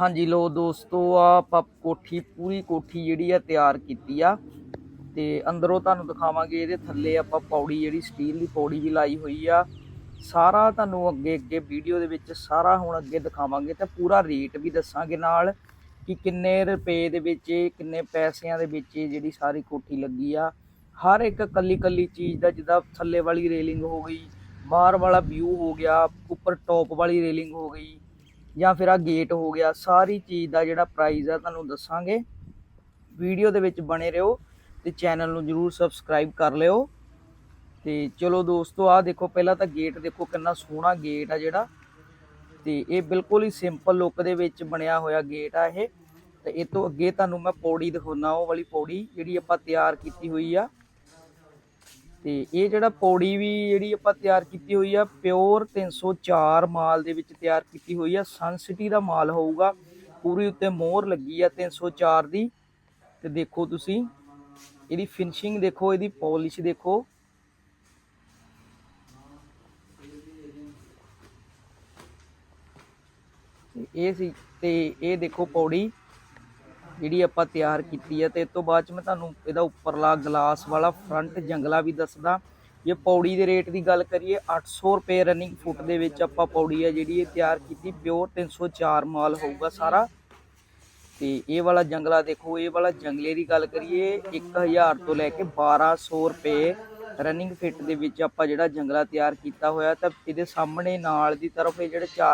ਹਾਂਜੀ ਲੋ ਦੋਸਤੋ ਆ ਆਪਾਂ ਕੋਠੀ, ਪੂਰੀ ਕੋਠੀ ਜਿਹੜੀ ਆ ਤਿਆਰ ਕੀਤੀ ਆ। ਤੇ ਅੰਦਰੋਂ ਤੁਹਾਨੂੰ ਦਿਖਾਵਾਂਗੇ ਇਹਦੇ ਥੱਲੇ ਆਪਾਂ ਪੌੜੀ ਜਿਹੜੀ ਸਟੀਲ ਦੀ ਪੌੜੀ ਵੀ ਲਾਈ ਹੋਈ ਆ। ਸਾਰਾ ਤੁਹਾਨੂੰ ਅੱਗੇ ਅੱਗੇ ਵੀਡੀਓ ਦੇ ਵਿੱਚ ਸਾਰਾ ਹੁਣ ਅੱਗੇ ਦਿਖਾਵਾਂਗੇ ਤੇ ਪੂਰਾ ਰੇਟ ਵੀ ਦੱਸਾਂਗੇ ਨਾਲ ਕਿ ਕਿੰਨੇ ਰੁਪਏ ਦੇ ਵਿੱਚ ਕਿੰਨੇ ਪੈਸਿਆਂ ਦੇ ਵਿੱਚ ਜਿਹੜੀ ਸਾਰੀ ਕੋਠੀ ਲੱਗੀ ਆ। ਹਰ ਇੱਕ ਕੱਲੀ ਕੱਲੀ ਚੀਜ਼ ਦਾ ਜਿੱਦਾਂ ਥੱਲੇ ਵਾਲੀ ਰੇਲਿੰਗ ਹੋ ਗਈ, ਬਾਹਰ ਵਾਲਾ ਵਿਊ ਹੋ ਗਿਆ, ਉੱਪਰ ਟੌਪ ਵਾਲੀ ਰੇਲਿੰਗ ਹੋ ਗਈ ਜਾਂ ਫਿਰ ਆ ਗੇਟ ਹੋ ਗਿਆ, ਸਾਰੀ ਚੀਜ਼ ਦਾ ਜਿਹੜਾ ਪ੍ਰਾਈਸ ਆ ਤੁਹਾਨੂੰ ਦੱਸਾਂਗੇ। ਵੀਡੀਓ ਦੇ ਵਿੱਚ ਬਣੇ ਰਹੋ ਤੇ ਚੈਨਲ ਨੂੰ ਜਰੂਰ ਸਬਸਕ੍ਰਾਈਬ ਕਰ ਲਿਓ। ਤੇ ਚਲੋ ਦੋਸਤੋ ਆ ਦੇਖੋ, ਪਹਿਲਾਂ ਤਾਂ ਗੇਟ ਦੇਖੋ ਕਿੰਨਾ ਸੋਹਣਾ ਗੇਟ ਆ ਜਿਹੜਾ। ਤੇ ਇਹ ਬਿਲਕੁਲ ਹੀ ਸਿੰਪਲ ਲੁੱਕ ਦੇ ਵਿੱਚ ਬਣਿਆ ਹੋਇਆ ਗੇਟ ਆ ਇਹ। ਤੇ ਇਹ ਤੋਂ ਅੱਗੇ ਤੁਹਾਨੂੰ ਮੈਂ ਪੌੜੀ ਦਿਖਾਉਣਾ ਉਹ ਵਾਲੀ ਪੌੜੀ ਜਿਹੜੀ ਆਪਾਂ ਤਿਆਰ ਕੀਤੀ ਹੋਈ ਆ। ਤੇ ਇਹ ਜਿਹੜਾ ਪੌੜੀ ਵੀ ਜਿਹੜੀ ਆਪਾਂ ਤਿਆਰ ਕੀਤੀ ਹੋਈ ਆ, ਪਿਓਰ 304 ਮਾਲ ਦੇ ਵਿੱਚ ਤਿਆਰ ਕੀਤੀ ਹੋਈ ਆ। ਸਨ ਸਿਟੀ ਦਾ ਮਾਲ ਹੋਊਗਾ, ਪੂਰੀ ਉੱਤੇ ਮੋਹਰ ਲੱਗੀ ਆ 304 ਦੀ। ਤੇ ਦੇਖੋ ਤੁਸੀਂ, ਇਹਦੀ ਫਿਨਿਸ਼ਿੰਗ ਦੇਖੋ, ਇਹਦੀ ਪਾਲਿਸ਼ ਦੇਖੋ। ਇਹ ਸੀ, ਤੇ ਇਹ ਦੇਖੋ ਪੌੜੀ। ਜਿਹੜੀ ਆਪਾਂ ਤਿਆਰ ਕੀਤੀ ਹੈ ਤੇ ਇਸ ਤੋਂ ਬਾਅਦ ਚ ਮੈਂ ਤੁਹਾਨੂੰ ਇਹਦਾ ਉੱਪਰਲਾ ਗਲਾਸ ਵਾਲਾ ਫਰੰਟ ਜੰਗਲਾ ਵੀ ਦੱਸਦਾ। ਜੇ ਪੌੜੀ ਦੇ ਰੇਟ ਦੀ ਗੱਲ ਕਰੀਏ 800 ਰੁਪਏ ਰਨਿੰਗ ਫੁੱਟ ਦੇ ਵਿੱਚ ਆਪਾਂ ਪੌੜੀ ਹੈ ਜਿਹੜੀ ਇਹ ਤਿਆਰ ਕੀਤੀ ਪਿਓਰ 304 ਮਾਲ ਹੋਊਗਾ ਸਾਰਾ। ਤੇ ਇਹ ਵਾਲਾ ਜੰਗਲਾ ਦੇਖੋ, ਇਹ ਵਾਲਾ ਜੰਗਲੇ ਦੀ ਗੱਲ ਕਰੀਏ 1000 ਤੋਂ ਲੈ ਕੇ 1200 ਰੁਪਏ ਰਨਿੰਗ ਫਿੱਟ ਦੇ ਵਿੱਚ ਆਪਾਂ ਜਿਹੜਾ ਜੰਗਲਾ ਤਿਆਰ ਕੀਤਾ ਹੋਇਆ, ਤਾਂ ਇਹਦੇ ਸਾਹਮਣੇ ਨਾਲ ਦੀ ਤਰਫ ਇਹ ਜਿਹੜੇ ਚਾਰ